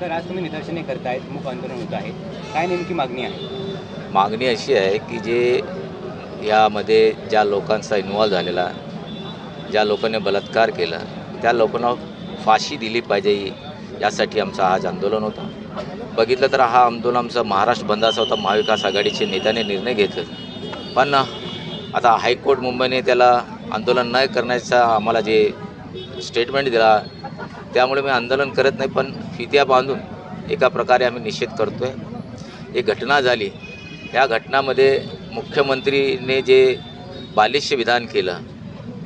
तर आज तुम्ही निदर्शने करतायत मूक आंदोलन होत आहे काय नेमकी मागणी आहे? मागणी अशी आहे की जे यामध्ये ज्या लोकांचा इन्वॉल्व झालेला ज्या लोकांनी बलात्कार केला त्या लोकांना फाशी दिली पाहिजे यासाठी आमचं आज आंदोलन होतं. बघितलं तर हा आंदोलन आमचा महाराष्ट्र बंदाचा होता महाविकास आघाडीचे नेत्याने निर्णय घेतले. पण आता हायकोर्ट मुंबईने त्याला आंदोलन न करण्याचा आम्हाला जे स्टेटमेंट दिला त्यामुळे मी आंदोलन करत नाही पण फित्या बांधून एका प्रकारे आम्ही निषेध करतो आहे एक घटना झाली. या घटनामध्ये मुख्यमंत्रीने जे बालिश्य विधान केलं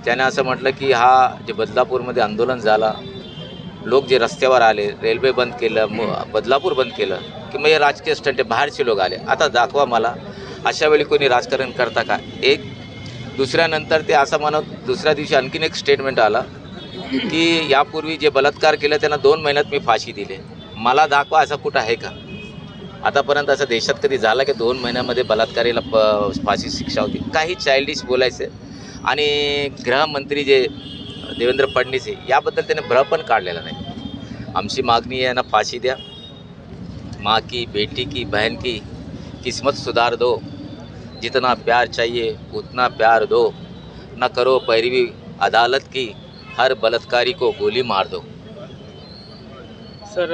त्याने असं म्हटलं की हा जे बदलापूरमध्ये आंदोलन झाला लोक जे रस्त्यावर आले रेल्वे बंद केलं म बदलापूर बंद केलं की म्हणजे राजकीय स्टंट बाहेरचे लोक आले. आता दाखवा मला अशा वेळी कोणी राजकारण करता का? एक दुसऱ्यानंतर ते असं म्हणत दुसऱ्या दिवशी आणखीन एक स्टेटमेंट आला की यापूर्वी जे बलात्कार केलं त्यांना दोन महिन्यात मी फाशी दिली. मला दाखवा असं कुठं आहे का? आतापर्यंत असं देशात कधी झालं की दोन महिन्यामध्ये बलात्कारीला प फाशी शिक्षा होती? काही चाइल्डिश बोलायचं. आणि गृहमंत्री जे देवेंद्र फडणवीस आहे याबद्दल त्याने भ्र पण काढलेला नाही. आमची मागणी आहे ना फाशी द्या. माँ की बेटी की बहन की किस्मत सुधार दो. जितना प्यार चाहिए उतना प्यार दो. न करो पैरवी अदालत की हर बलात्कारी को गोली मार दो। सर